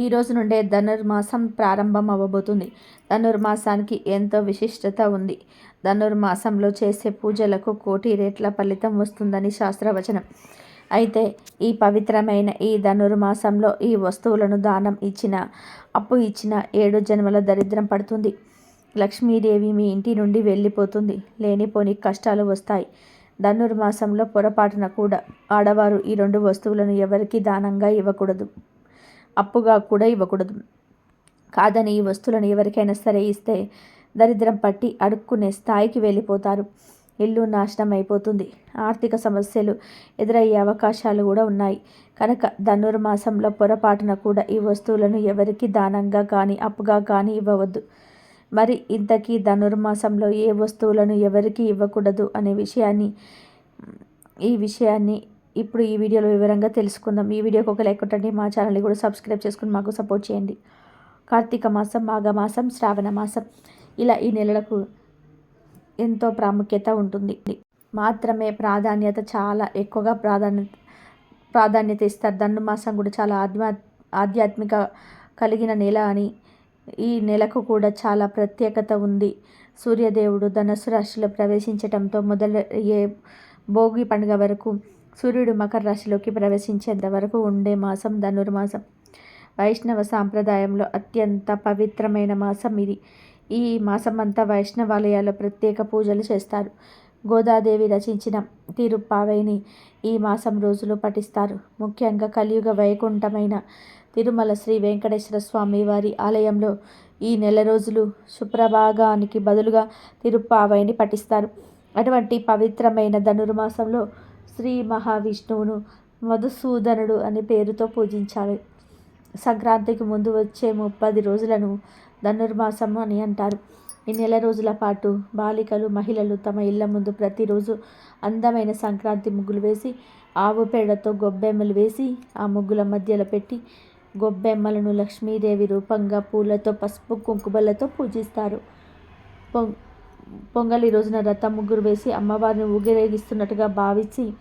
ఈ రోజు నుండే ధనుర్మాసం ప్రారంభం అవ్వబోతుంది ధనుర్మాసానికి ఎంతో విశిష్టత ఉంది. ధనుర్మాసంలో చేసే పూజలకు కోటి రేట్ల ఫలితం వస్తుందని శాస్త్రవచనం. అయితే ఈ పవిత్రమైన ఈ ధనుర్మాసంలో ఈ వస్తువులను దానం ఇచ్చిన అప్పు ఇచ్చిన ఏడు జన్మల దరిద్రం పడుతుంది. లక్ష్మీదేవి మీ ఇంటి నుండి వెళ్ళిపోతుంది. లేనిపోని కష్టాలు వస్తాయి. ధనుర్మాసంలో పొరపాటున కూడా ఆడవారు ఈ రెండు వస్తువులను ఎవరికీ దానంగా ఇవ్వకూడదు. అప్పుగా కూడా ఇవ్వకూడదు. కాదని ఈ వస్తువులను ఎవరికైనా సరే ఇస్తే దరిద్రం పట్టి అడుక్కునే స్థాయికి వెళ్ళిపోతారు. ఇల్లు నాశనం అయిపోతుంది. ఆర్థిక సమస్యలు ఎదురయ్యే అవకాశాలు కూడా ఉన్నాయి. కనుక ధనుర్మాసంలో పొరపాటున కూడా ఈ వస్తువులను ఎవరికి దానంగా కానీ అప్పుగా కానీ ఇవ్వవద్దు. మరి ఇంతకీ ధనుర్మాసంలో ఏ వస్తువులను ఎవరికి ఇవ్వకూడదు అనే విషయాన్ని ఈ విషయాన్ని ఇప్పుడు ఈ వీడియోలో వివరంగా తెలుసుకుందాం. ఈ వీడియోకి ఒక లైక్ కొట్టండి. మా ఛానల్ని కూడా సబ్స్క్రైబ్ చేసుకుని మాకు సపోర్ట్ చేయండి. కార్తీక మాసం మాఘమాసం శ్రావణ మాసం ఇలా ఈ నెలలకు ఎంతో ప్రాముఖ్యత ఉంటుంది. మాత్రమే ప్రాధాన్యత చాలా ఎక్కువగా ప్రాధాన్యత ప్రాధాన్యత ఇస్తారు. ధనుమాసం కూడా చాలా ఆధ్యా ఆధ్యాత్మిక కలిగిన నెల అని ఈ నెలకు కూడా చాలా ప్రత్యేకత ఉంది. సూర్యదేవుడు ధనుసు రాశిలో ప్రవేశించటంతో మొదలయ్యే భోగి పండుగ వరకు సూర్యుడు మకర రాశిలోకి ప్రవేశించేంత వరకు ఉండే మాసం ధనుర్మాసం వైష్ణవ సాంప్రదాయంలో అత్యంత పవిత్రమైన మాసం ఇది. ఈ మాసం అంతా వైష్ణవాలయాల్లో ప్రత్యేక పూజలు చేస్తారు. గోదాదేవి రచించిన తిరుప్పావైని ఈ మాసం రోజులు పఠిస్తారు. ముఖ్యంగా కలియుగ వైకుంఠమైన తిరుమల శ్రీ వెంకటేశ్వర స్వామి వారి ఆలయంలో ఈ నెల రోజులు సుప్రభాగానికి బదులుగా తిరుప్పావైని పఠిస్తారు. అటువంటి పవిత్రమైన ధనుర్మాసంలో శ్రీ మహావిష్ణువును మధుసూదనుడు అనే పేరుతో పూజించాలి. సంక్రాంతికి ముందు వచ్చే ముప్పది రోజులను ధనుర్మాసం అని అంటారు. ఈ నెల రోజుల పాటు బాలికలు మహిళలు తమ ఇళ్ళ ముందు ప్రతిరోజు అందమైన సంక్రాంతి ముగ్గులు వేసి ఆవు పేడతో గొబ్బెమ్మలు వేసి ఆ ముగ్గుల మధ్యలో పెట్టి గొబ్బెమ్మలను లక్ష్మీదేవి రూపంగా పూలతో పసుపు కుంకుమలతో పూజిస్తారు. పొంగ్ పొంగలి రోజున రథం ముగ్గురు వేసి అమ్మవారిని ఊగిరేగిస్తున్నట్టుగా భావించి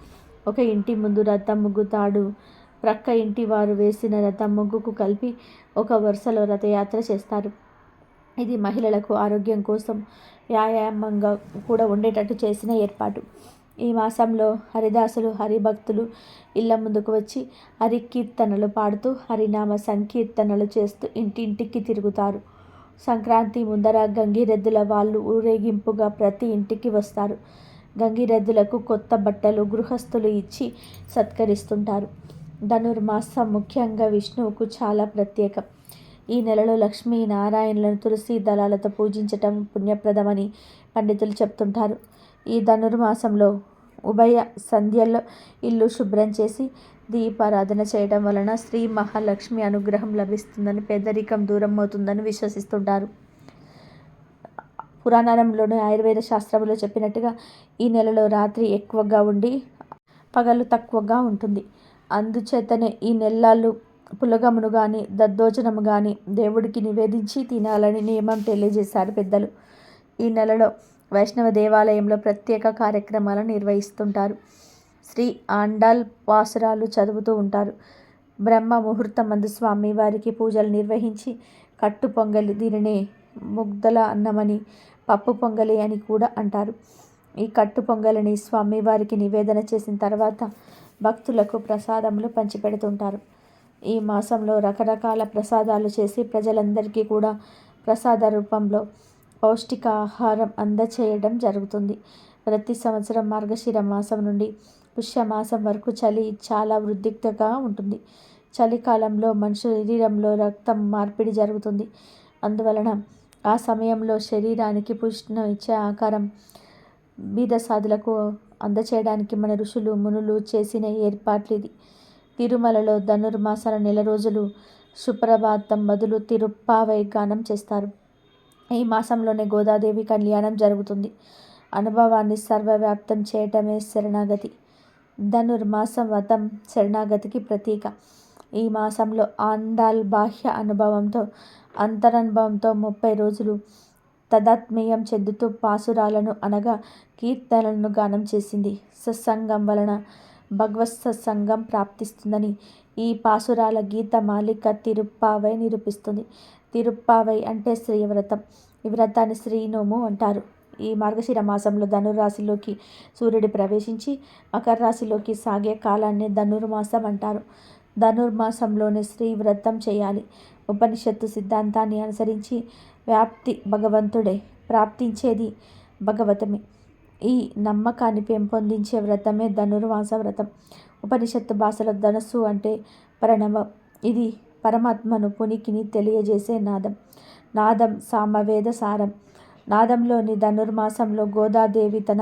ఒక ఇంటి ముందు రథం ముగ్గుతాడు. ప్రక్క ఇంటి వారు వేసిన రథం ముగ్గుకు కలిపి ఒక వరుసలో రథయాత్ర చేస్తారు. ఇది మహిళలకు ఆరోగ్యం కోసం వ్యాయామంగా కూడా ఉండేటట్టు చేసిన ఏర్పాటు. ఈ మాసంలో హరిదాసులు హరిభక్తులు ఇళ్ళ ముందుకు వచ్చి హరి కీర్తనలు పాడుతూ హరినామ సంకీర్తనలు చేస్తూ ఇంటింటికి తిరుగుతారు. సంక్రాంతి ముందర గంగిరెద్దుల వాళ్ళు ఊరేగింపుగా ప్రతి ఇంటికి వస్తారు. గంగిరెద్దులకు కొత్త బట్టలు గృహస్థులు ఇచ్చి సత్కరిస్తుంటారు. ధనుర్మాసం ముఖ్యంగా విష్ణువుకు చాలా ప్రత్యేకం. ఈ నెలలో లక్ష్మీ నారాయణులను తులసి దళాలతో పూజించటం పుణ్యప్రదమని పండితులు చెప్తుంటారు. ఈ ధనుర్మాసంలో ఉభయ సంధ్యల్లో ఇల్లు శుభ్రం చేసి దీపారాధన చేయడం వలన శ్రీ మహాలక్ష్మి అనుగ్రహం లభిస్తుందని పేదరికం దూరం అవుతుందని విశ్వసిస్తుంటారు. పురాణంలోని ఆయుర్వేద శాస్త్రంలో చెప్పినట్టుగా ఈ నెలలో రాత్రి ఎక్కువగా ఉండి పగలు తక్కువగా ఉంటుంది. అందుచేతనే ఈ నెలలు పులగమును కానీ దద్దోజనము కానీ దేవుడికి నివేదించి తినాలని నియమం తెలియజేశారు పెద్దలు. ఈ నెలలో వైష్ణవ దేవాలయంలో ప్రత్యేక కార్యక్రమాలను నిర్వహిస్తుంటారు. శ్రీ ఆండాల్ వాసురాలు చదువుతూ ఉంటారు. బ్రహ్మ ముహూర్తమందు స్వామి వారికి పూజలు నిర్వహించి కట్టు పొంగలి దీనినే ముగ్ధల అన్నమని పప్పు పొంగలి అని కూడా అంటారు. ఈ కట్టు పొంగలిని స్వామివారికి నివేదన చేసిన తర్వాత భక్తులకు ప్రసాదములు పంచిపెడుతుంటారు. ఈ మాసంలో రకరకాల ప్రసాదాలు చేసి ప్రజలందరికీ కూడా ప్రసాద రూపంలో పౌష్టిక ఆహారం అందచేయడం జరుగుతుంది. ప్రతి సంవత్సరం మార్గశిర మాసం నుండి పుష్యమాసం వరకు చలి చాలా వృద్ధిక్తగా ఉంటుంది. చలికాలంలో మనుషు శరీరంలో రక్తం మార్పిడి జరుగుతుంది. అందువలన ఆ సమయంలో శరీరానికి పుష్ణ ఇచ్చే ఆకారం బీద సాధులకు అందచేయడానికి మన ఋషులు మునులు చేసిన ఏర్పాట్లు ఇది తిరుమలలో ధనుర్మాసాల నెల రోజులు సుప్రభాతం బదులు తిరుప్పావై గానం చేస్తారు. ఈ మాసంలోనే గోదాదేవి కళ్యాణం జరుగుతుంది. అనుభవాన్ని సర్వవ్యాప్తం చేయటమే శరణాగతి. ధనుర్మాసం వ్రతం శరణాగతికి ప్రతీక. ఈ మాసంలో ఆండాల్ బాహ్య అనుభవంతో అంతరనుభవంతో ముప్పై రోజులు తదాత్మీయం చెందుతూ పాసురాలను అనగా కీర్తనలను గానం చేసింది. సత్సంగం వలన భగవత్ సత్సంగం ప్రాప్తిస్తుందని ఈ పాసురాల గీత మాలిక తిరుప్పావై నిరూపిస్తుంది. తిరుప్పావై అంటే శ్రీవ్రతం ఈ వ్రతాన్ని శ్రీనోము అంటారు. ఈ మార్గశిర మాసంలో ధనురాశిలోకి సూర్యుడు ప్రవేశించి మకర రాశిలోకి సాగే కాలాన్ని ధనుర్మాసం అంటారు. ధనుర్మాసంలోనే స్త్రీ వ్రతం చేయాలి. ఉపనిషత్తు సిద్ధాంతాన్ని అనుసరించి వ్యాప్తి భగవంతుడే ప్రాప్తించేది భగవతమే. ఈ నమ్మకాన్ని పెంపొందించే వ్రతమే ధనుర్మాస వ్రతం. ఉపనిషత్తు భాషలో ధనస్సు అంటే ప్రణవం. ఇది పరమాత్మను పునికిని తెలియజేసే నాదం. నాదం సామవేద సారం. నాదంలోని ధనుర్మాసంలో గోదాదేవి తన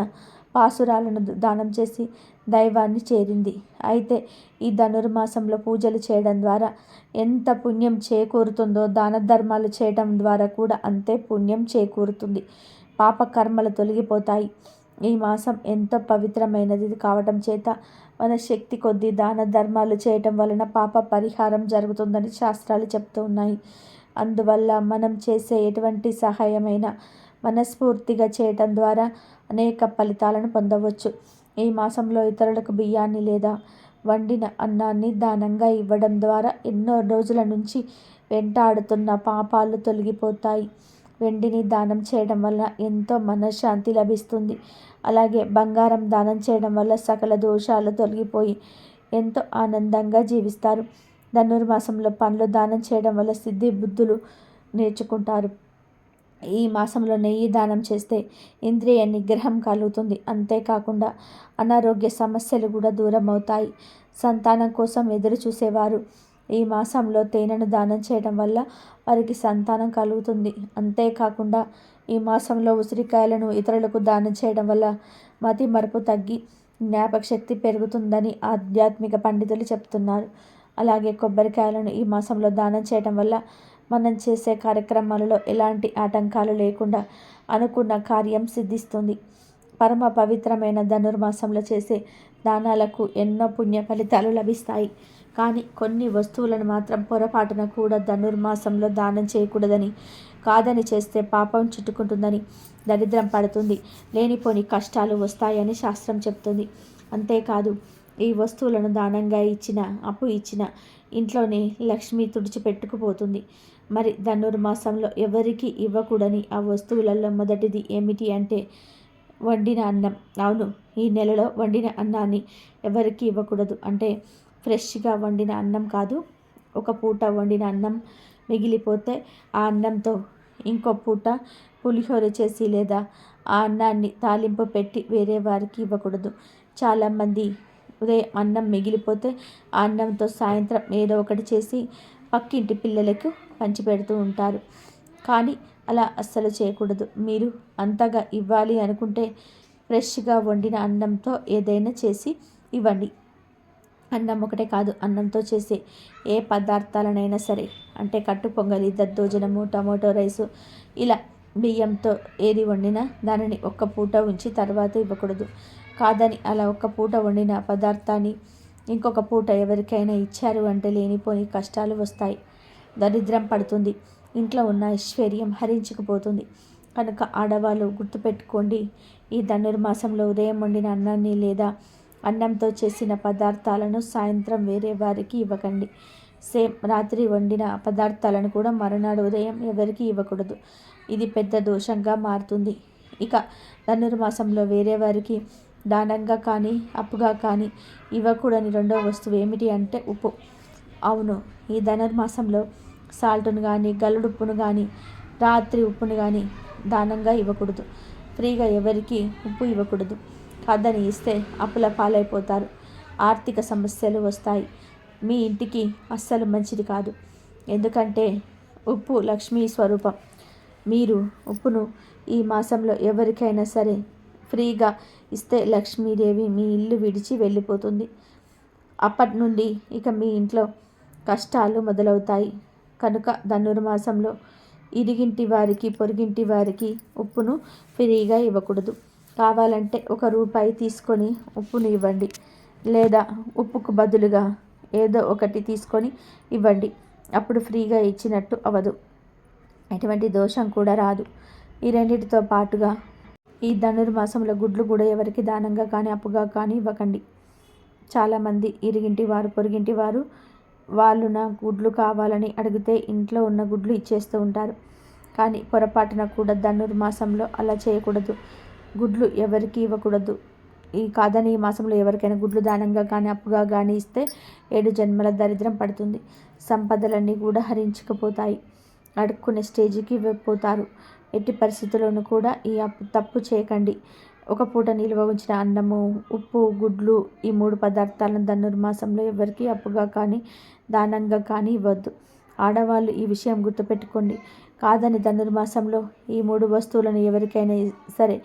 పాసురాలను దానం చేసి దైవాన్ని చేరింది. అయితే ఈ ధనుర్మాసంలో పూజలు చేయడం ద్వారా ఎంత పుణ్యం చేకూరుతుందో దాన ధర్మాలు చేయడం ద్వారా కూడా అంతే పుణ్యం చేకూరుతుంది. పాప కర్మలు తొలగిపోతాయి. ఈ మాసం ఎంతో పవిత్రమైనది కావటం చేత మన శక్తి కొద్దీ దాన ధర్మాలు చేయటం వలన పాప పరిహారం జరుగుతుందని శాస్త్రాలు చెప్తూ ఉన్నాయి. అందువల్ల మనం చేసే ఎటువంటి సహాయమైన మనస్ఫూర్తిగా చేయటం ద్వారా అనేక ఫలితాలను పొందవచ్చు. ఈ మాసంలో ఇతరులకు బియ్యాన్ని లేదా వండిన అన్నాన్ని దానంగా ఇవ్వడం ద్వారా ఎన్నో రోజుల నుంచి వెంటాడుతున్న పాపాలు తొలగిపోతాయి. వెండిని దానం చేయడం వల్ల ఎంతో మనశ్శాంతి లభిస్తుంది. అలాగే బంగారం దానం చేయడం వల్ల సకల దోషాలు తొలగిపోయి ఎంతో ఆనందంగా జీవిస్తారు. ధనుర్మాసంలో పండ్లు దానం చేయడం వల్ల సిద్ధి బుద్ధులు నేర్చుకుంటారు. ఈ మాసంలో నెయ్యి దానం చేస్తే ఇంద్రియ నిగ్రహం కలుగుతుంది. అంతేకాకుండా అనారోగ్య సమస్యలు కూడా దూరం అవుతాయి సంతానం కోసం ఎదురు చూసేవారు ఈ మాసంలో తేనెను దానం చేయడం వల్ల వారికి సంతానం కలుగుతుంది. అంతేకాకుండా ఈ మాసంలో ఉసిరికాయలను ఇతరులకు దానం చేయడం వల్ల మతి మరుపు తగ్గి జ్ఞాపకశక్తి పెరుగుతుందని ఆధ్యాత్మిక పండితులు చెప్తున్నారు. అలాగే కొబ్బరికాయలను ఈ మాసంలో దానం చేయడం వల్ల మనం చేసే కార్యక్రమాలలో ఎలాంటి ఆటంకాలు లేకుండా అనుకున్న కార్యం సిద్ధిస్తుంది. పరమ పవిత్రమైన ధనుర్మాసంలో చేసే దానాలకు ఎన్నో పుణ్య ఫలితాలు లభిస్తాయి. కానీ కొన్ని వస్తువులను మాత్రం పొరపాటున కూడా ధనుర్మాసంలో దానం చేయకూడదని కాదని చేస్తే పాపం చుట్టుకుంటుందని దరిద్రం పడుతుంది. లేనిపోని కష్టాలు వస్తాయని శాస్త్రం చెప్తుంది. అంతేకాదు ఈ వస్తువులను దానంగా ఇచ్చిన అప్పు ఇచ్చిన ఇంట్లోనే లక్ష్మి తుడిచిపెట్టుకుపోతుంది. మరి ధనుర్మాసంలో ఎవరికి ఇవ్వకూడని ఆ వస్తువులలో మొదటిది ఏమిటి అంటే వండిన అన్నం. అవును ఈ నెలలో వండిన అన్నాన్ని ఎవరికి ఇవ్వకూడదు. అంటే ఫ్రెష్గా వండిన అన్నం కాదు ఒక పూట వండిన అన్నం మిగిలిపోతే ఆ అన్నంతో ఇంకో పూట పులిహోర చేసి లేదా ఆ అన్నాన్ని తాలింపు పెట్టి వేరే వారికి ఇవ్వకూడదు. చాలామంది ఉదయం అన్నం మిగిలిపోతే ఆ అన్నంతో సాయంత్రం ఏదో ఒకటి చేసి పక్కింటి పిల్లలకు పంచిపెడుతూ ఉంటారు. కానీ అలా అస్సలు చేయకూడదు. మీరు అంతగా ఇవ్వాలి అనుకుంటే ఫ్రెష్గా వండిన అన్నంతో ఏదైనా చేసి ఇవ్వండి. అన్నం ఒకటే కాదు అన్నంతో చేసే ఏ పదార్థాలనైనా సరే అంటే కట్టు పొంగలి దద్దోజనము టమాటో రైసు ఇలా బియ్యంతో ఏది వండినా దానిని ఒక్క పూట ఉంచి తర్వాత ఇవ్వకూడదు. కాదని అలా ఒక్క పూట వండిన పదార్థాన్ని ఇంకొక పూట ఎవరికైనా ఇచ్చారు అంటే లేనిపోని కష్టాలు వస్తాయి. దరిద్రం పడుతుంది. ఇంట్లో ఉన్న ఐశ్వర్యం హరించుకుపోతుంది. కనుక ఆడవాళ్ళు గుర్తుపెట్టుకోండి ఈ ధనుర్మాసంలో ఉదయం వండిన అన్నాన్ని లేదా అన్నంతో చేసిన పదార్థాలను సాయంత్రం వేరే వారికి ఇవ్వకండి. సేమ్ రాత్రి వండిన పదార్థాలను కూడా మరునాడు ఉదయం ఎవరికి ఇవ్వకూడదు. ఇది పెద్ద దోషంగా మారుతుంది. ఇక ధనుర్మాసంలో వేరే వారికి దానంగా కానీ అప్పుగా కానీ ఇవ్వకూడని రెండో వస్తువు ఏమిటి అంటే ఉప్పు. అవును ఈ ధనుర్మాసంలో సాల్ట్ను కానీ గల్లుడుప్పును కానీ రాత్రి ఉప్పును కానీ దానంగా ఇవ్వకూడదు. ఫ్రీగా ఎవరికి ఉప్పు ఇవ్వకూడదు. కాదని ఇస్తే అప్పుల పాలైపోతారు. ఆర్థిక సమస్యలు వస్తాయి. మీ ఇంటికి అస్సలు మంచిది కాదు. ఎందుకంటే ఉప్పు లక్ష్మీ స్వరూపం. మీరు ఉప్పును ఈ మాసంలో ఎవరికైనా సరే ఫ్రీగా ఇస్తే లక్ష్మీదేవి మీ ఇల్లు విడిచి వెళ్ళిపోతుంది. అప్పటి నుండి ఇక మీ ఇంట్లో కష్టాలు మొదలవుతాయి. కనుక ధనుర్మాసంలో ఇరిగింటి వారికి పొరిగింటి వారికి ఉప్పును ఫ్రీగా ఇవ్వకూడదు. కావాలంటే ఒక రూపాయి తీసుకొని ఉప్పును ఇవ్వండి. లేదా ఉప్పుకు బదులుగా ఏదో ఒకటి తీసుకొని ఇవ్వండి. అప్పుడు ఫ్రీగా ఇచ్చినట్టు అవ్వదు ఎటువంటి దోషం కూడా రాదు. ఈ రెండింటితో పాటుగా ఈ ధనుర్మాసంలో గుడ్లు కూడా ఎవరికి దానంగా కానీ అప్పుగా కానీ ఇవ్వకండి. చాలామంది ఇరిగింటి వారు పొరిగింటి వారు వాళ్ళు నా గుడ్లు కావాలని అడిగితే ఇంట్లో ఉన్న గుడ్లు ఇచ్చేస్తూ ఉంటారు. కానీ పొరపాటున కూడా ధనుర్మాసంలో అలా చేయకూడదు. గుడ్లు ఎవరికి ఇవ్వకూడదు. ఈ కాదని ఈ మాసంలో ఎవరికైనా గుడ్లు దానంగా కానీ అప్పుగా కానీ ఇస్తే ఏడు జన్మల దరిద్రం పడుతుంది. సంపదలన్నీ కూడా హరించుకుపోతాయి. అడుక్కునే స్టేజికి పోతారు. ఎట్టి పరిస్థితుల్లోనూ కూడా ఈ తప్పు చేయకండి. ఒక పూట నిల్వ ఉంచిన అన్నము ఉప్పు గుడ్లు ఈ మూడు పదార్థాలను ధనుర్మాసంలో ఎవరికీ అప్పుగా కానీ దానంగా కానీ ఇవ్వద్దు. ఆడవాళ్ళు ఈ విషయం గుర్తుపెట్టుకోండి. కాదని ధనుర్మాసంలో ఈ మూడు వస్తువులను ఎవరికైనా సరే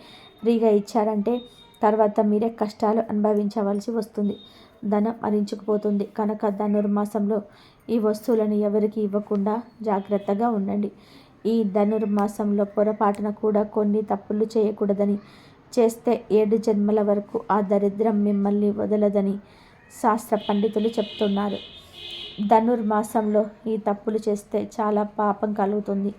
ఫ్రీగా ఇచ్చారంటే తర్వాత మీరే కష్టాలు అనుభవించవలసి వస్తుంది. ధనం మరించుకుపోతుంది కనుక ధనుర్మాసంలో ఈ వస్తువులను ఎవరికి ఇవ్వకుండా జాగ్రత్తగా ఉండండి. ఈ ధనుర్మాసంలో పొరపాటున కూడా కొన్ని తప్పులు చేయకూడదని చేస్తే ఏడు జన్మల వరకు ఆ దరిద్రం మిమ్మల్ని వదలదని శాస్త్ర పండితులు చెప్తున్నారు. ధనుర్మాసంలో ఈ తప్పులు చేస్తే చాలా పాపం కలుగుతుంది.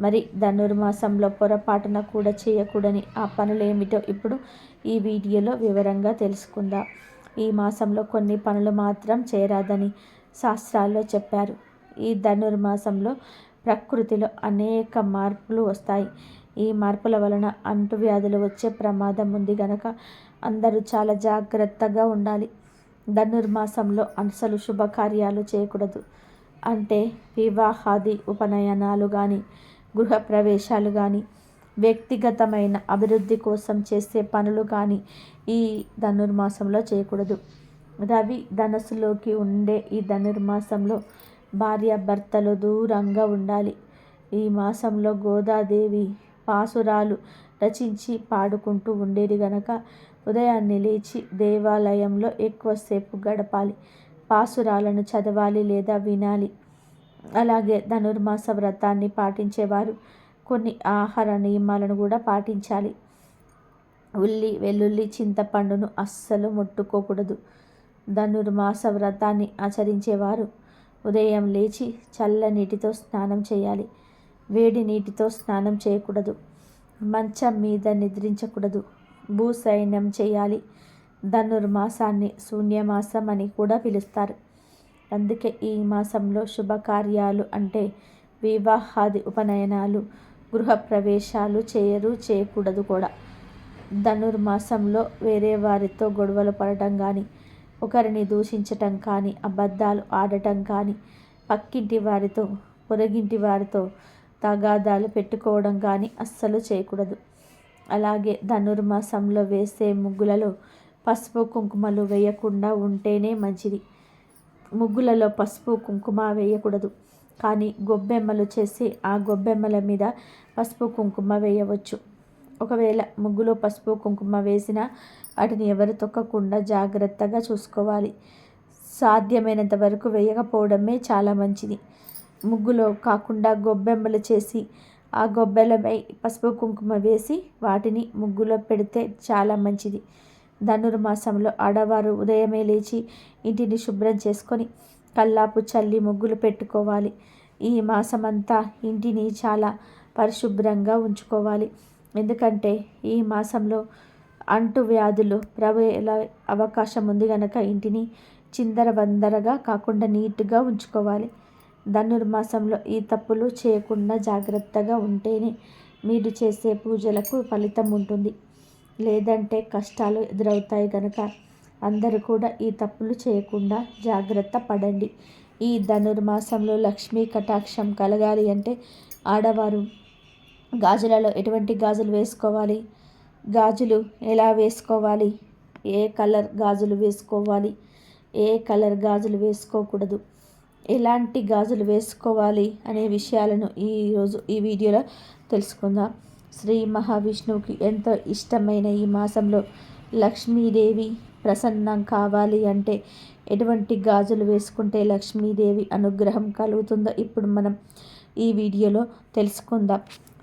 మరి ధనుర్మాసంలో పొరపాటున కూడా చేయకూడని ఆ పనులు ఏమిటో ఇప్పుడు ఈ వీడియోలో వివరంగా తెలుసుకుందాం. ఈ మాసంలో కొన్ని పనులు మాత్రం చేయరాదని శాస్త్రాల్లో చెప్పారు. ఈ ధనుర్మాసంలో ప్రకృతిలో అనేక మార్పులు వస్తాయి. ఈ మార్పుల వలన అంటువ్యాధులు వచ్చే ప్రమాదం ఉంది గనక అందరూ చాలా జాగ్రత్తగా ఉండాలి. ధనుర్మాసంలో అసలు శుభకార్యాలు చేయకూడదు. అంటే వివాహాది ఉపనయనాలు కానీ గృహప్రవేశాలు కానీ వ్యక్తిగతమైన అభివృద్ధి కోసం చేసే పనులు కానీ ఈ ధనుర్మాసంలో చేయకూడదు. రవి ధనస్సులోకి ఉండే ఈ ధనుర్మాసంలో భార్య భర్తలు దూరంగా ఉండాలి. ఈ మాసంలో గోదాదేవి పాసురాలు రచించి పాడుకుంటూ ఉండేది గనక ఉదయాన్నే లేచి దేవాలయంలో ఎక్కువసేపు గడపాలి. పాసురాలను చదవాలి లేదా వినాలి. అలాగే ధనుర్మాస వ్రతాన్ని పాటించేవారు. కొన్ని ఆహార నియమాలను కూడా పాటించాలి. ఉల్లి వెల్లుల్లి చింతపండును అస్సలు ముట్టుకోకూడదు. ధనుర్మాస వ్రతాన్ని ఆచరించేవారు. ఉదయం లేచి చల్ల నీటితో స్నానం చేయాలి. వేడి నీటితో స్నానం చేయకూడదు. మంచం మీద నిద్రించకూడదు. భూసైన్యం చేయాలి. ధనుర్మాసాన్ని శూన్యమాసం అని కూడా పిలుస్తారు. అందుకే ఈ మాసంలో శుభకార్యాలు అంటే వివాహాది ఉపనయనాలు గృహప్రవేశాలు చేయరు చేయకూడదు కూడా. ధనుర్మాసంలో వేరే వారితో గొడవలు పడటం కానీ ఒకరిని దూషించటం కానీ అబద్ధాలు ఆడటం కానీ పక్కింటి వారితో పొరగింటి వారితో తగాదాలు పెట్టుకోవడం కానీ అస్సలు చేయకూడదు. అలాగే ధనుర్మాసంలో వేసే ముగ్గులలో పసుపు కుంకుమలు వేయకుండా ఉంటేనే మంచిది. ముగ్గులలో పసుపు కుంకుమ వేయకూడదు. కానీ గొబ్బెమ్మలు చేసి ఆ గొబ్బెమ్మల మీద పసుపు కుంకుమ వేయవచ్చు. ఒకవేళ ముగ్గులో పసుపు కుంకుమ వేసినా వాటిని ఎవరు తొక్కకుండా జాగ్రత్తగా చూసుకోవాలి. సాధ్యమైనంత వరకు వేయకపోవడమే చాలా మంచిది. ముగ్గులో కాకుండా గొబ్బెమ్మలు చేసి ఆ గొబ్బెలపై పసుపు కుంకుమ వేసి వాటిని ముగ్గులో పెడితే చాలా మంచిది. ధనుర్మాసంలో ఆడవారు ఉదయమే లేచి ఇంటిని శుభ్రం చేసుకొని కల్లాపు చల్లి ముగ్గులు పెట్టుకోవాలి. ఈ మాసమంతా ఇంటిని చాలా పరిశుభ్రంగా ఉంచుకోవాలి. ఎందుకంటే ఈ మాసంలో అంటు వ్యాధులు ప్రవేల అవకాశం ఉంది కనుక ఇంటిని చిందరబందరగా కాకుండా నీట్గా ఉంచుకోవాలి. ధనుర్మాసంలో ఈ తప్పులు చేయకుండా జాగ్రత్తగా ఉంటేనే మీరు చేసే పూజలకు ఫలితం ఉంటుంది. లేదంటే కష్టాలు ఎదురవుతాయి కనుక అందరూ కూడా ఈ తప్పులు చేయకుండా జాగ్రత్త పడండి. ఈ ధనుర్మాసంలో లక్ష్మీ కటాక్షం కలగాలి అంటే ఆడవారు గాజులలో ఎటువంటి గాజులు వేసుకోవాలి? గాజులు ఎలా వేసుకోవాలి? ఏ కలర్ గాజులు వేసుకోవాలి? ఏ కలర్ గాజులు వేసుకోకూడదు? ఎలాంటి గాజులు వేసుకోవాలి అనే విషయాలను ఈరోజు ఈ వీడియోలో తెలుసుకుందాం. శ్రీ మహావిష్ణువుకి ఎంతో ఇష్టమైన ఈ మాసంలో లక్ష్మీదేవి ప్రసన్నం కావాలి అంటే ఎటువంటి గాజులు వేసుకుంటే లక్ష్మీదేవి అనుగ్రహం కలుగుతుందో ఇప్పుడు మనం ఈ వీడియోలో తెలుసుకుందాం.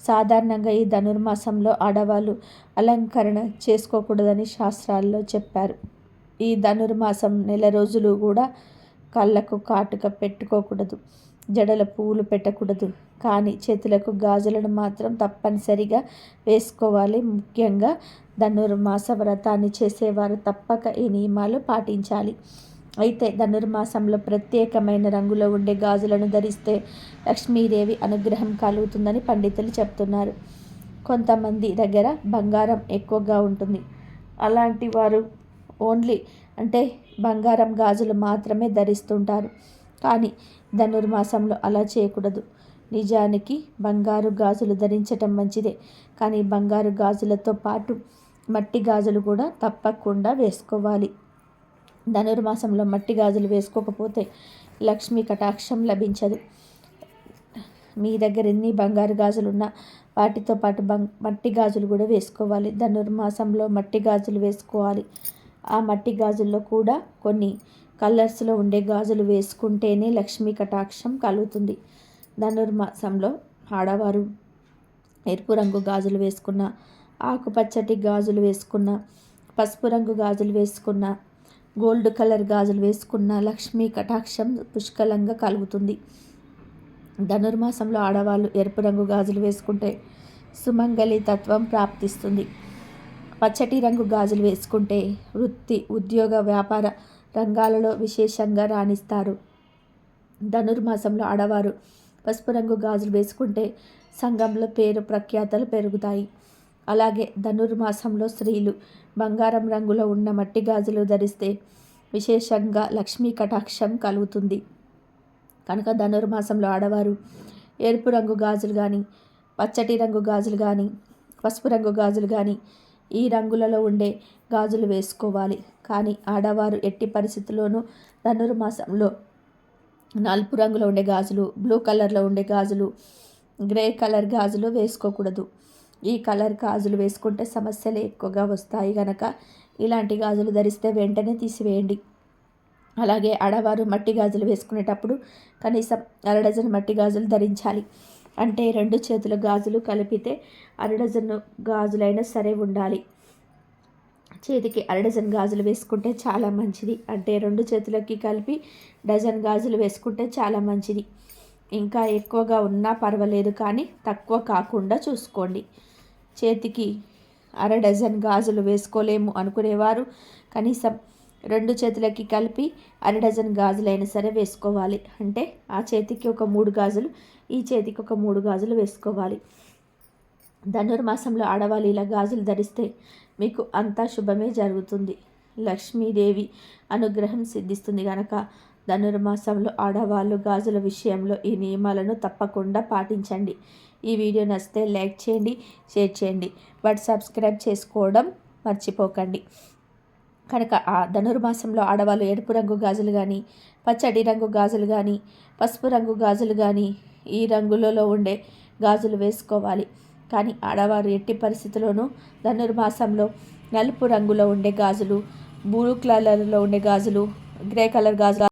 సాధారణంగా ఈ ధనుర్మాసంలో ఆడవాళ్ళు అలంకరణ చేసుకోకూడదని శాస్త్రాల్లో చెప్పారు. ఈ ధనుర్మాసం నెల రోజులు కూడా కళ్ళకు కాటుక పెట్టుకోకూడదు జడల పువ్వులు పెట్టకూడదు. కానీ చేతులకు గాజులను మాత్రం తప్పనిసరిగా వేసుకోవాలి. ముఖ్యంగా ధనుర్మాస వ్రతాన్ని చేసేవారు తప్పక ఈ నియమాలు పాటించాలి. అయితే ధనుర్మాసంలో ప్రత్యేకమైన రంగులో ఉండే గాజులను ధరిస్తే లక్ష్మీదేవి అనుగ్రహం కలుగుతుందని పండితులు చెప్తున్నారు. కొంతమంది దగ్గర బంగారం ఎక్కువగా ఉంటుంది. అలాంటి వారు ఓన్లీ అంటే బంగారం గాజులు మాత్రమే ధరిస్తుంటారు. కానీ ధనుర్మాసంలో అలా చేయకూడదు. నిజానికి బంగారు గాజులు ధరించటం మంచిదే. కానీ బంగారు గాజులతో పాటు మట్టి గాజులు కూడా తప్పకుండా వేసుకోవాలి. ధనుర్మాసంలో మట్టి గాజులు వేసుకోకపోతే లక్ష్మీ కటాక్షం లభించదు. మీ దగ్గర ఎన్ని బంగారు గాజులున్నా వాటితో పాటు బంగ్ మట్టి గాజులు కూడా వేసుకోవాలి. ధనుర్మాసంలో మట్టి గాజులు వేసుకోవాలి. ఆ మట్టి గాజుల్లో కూడా కొన్ని కలర్స్లో ఉండే గాజులు వేసుకుంటేనే లక్ష్మీ కటాక్షం కలుగుతుంది. ధనుర్మాసంలో ఆడవారు ఎరుపు రంగు గాజులు వేసుకున్న ఆకుపచ్చటి గాజులు వేసుకున్న పసుపు రంగు గాజులు వేసుకున్న గోల్డ్ కలర్ గాజులు వేసుకున్న లక్ష్మీ కటాక్షం పుష్కలంగా కలుగుతుంది. ధనుర్మాసంలో ఆడవాళ్ళు ఎరుపు రంగు గాజులు వేసుకుంటే సుమంగళి తత్వం ప్రాప్తిస్తుంది. పచ్చటి రంగు గాజులు వేసుకుంటే వృత్తి ఉద్యోగ వ్యాపార రంగాలలో విశేషంగా రాణిస్తారు. ధనుర్మాసంలో ఆడవారు పసుపు రంగు గాజులు వేసుకుంటే సంఘంలో పేరు ప్రఖ్యాతలు పెరుగుతాయి. అలాగే ధనుర్మాసంలో స్త్రీలు బంగారం రంగులో ఉన్న మట్టి గాజులు ధరిస్తే విశేషంగా లక్ష్మీ కటాక్షం కలుగుతుంది. కనుక ధనుర్మాసంలో ఆడవారు ఎరుపు రంగు గాజులు కానీ పచ్చటి రంగు గాజులు కానీ పసుపు రంగు గాజులు కానీ ఈ రంగులలో ఉండే గాజులు వేసుకోవాలి. కానీ ఆడవారు ఎట్టి పరిస్థితుల్లోనూ ధనుర్మాసంలో నలుపు రంగులో ఉండే గాజులు బ్లూ కలర్లో ఉండే గాజులు గ్రే కలర్ గాజులు వేసుకోకూడదు. ఈ కలర్ గాజులు వేసుకుంటే సమస్యలు ఎక్కువగా వస్తాయి కనుక ఇలాంటి గాజులు ధరిస్తే వెంటనే తీసివేయండి. అలాగే ఆడవారు మట్టి గాజులు వేసుకునేటప్పుడు కనీసం అర డజన్ మట్టి గాజులు ధరించాలి. అంటే రెండు చేతుల గాజులు కలిపితే అర డజన్ గాజులైనా సరే ఉండాలి. చేతికి అర డజన్ గాజులు వేసుకుంటే చాలా మంచిది. అంటే రెండు చేతులకి కలిపి డజన్ గాజులు వేసుకుంటే చాలా మంచిది. ఇంకా ఎక్కువగా ఉన్నా పర్వాలేదు కానీ తక్కువ కాకుండా చూసుకోండి. చేతికి అర డజన్ గాజులు వేసుకోలేము అనుకునేవారు. కనీసం రెండు చేతులకి కలిపి అర డజన్ గాజులైనా సరే వేసుకోవాలి. అంటే ఆ చేతికి ఒక మూడు గాజులు ఈ చేతికి ఒక మూడు గాజులు వేసుకోవాలి. ధనుర్మాసంలో ఆడవాళ్ళు ఇలా గాజులు ధరిస్తే మీకు అంతా శుభమే జరుగుతుంది. లక్ష్మీదేవి అనుగ్రహం సిద్ధిస్తుంది కనుక ధనుర్మాసంలో ఆడవాళ్ళు గాజుల విషయంలో ఈ నియమాలను తప్పకుండా పాటించండి. ఈ వీడియో నచ్చితే లైక్ చేయండి షేర్ చేయండి. బట్ సబ్స్క్రైబ్ చేసుకోవడం మర్చిపోకండి. కనుక ఆ ధనుర్మాసంలో ఆడవాళ్ళు ఎరుపు రంగు గాజులు కానీ పచ్చడి రంగు గాజులు కానీ పసుపు రంగు గాజులు కానీ ఈ రంగులలో ఉండే గాజులు వేసుకోవాలి. కానీ ఆడవారు ఎట్టి పరిస్థితుల్లోనూ ధనుర్మాసంలో నలుపు రంగులో ఉండే గాజులు బ్లూ కలర్లో ఉండే గాజులు గ్రే కలర్ గాజులు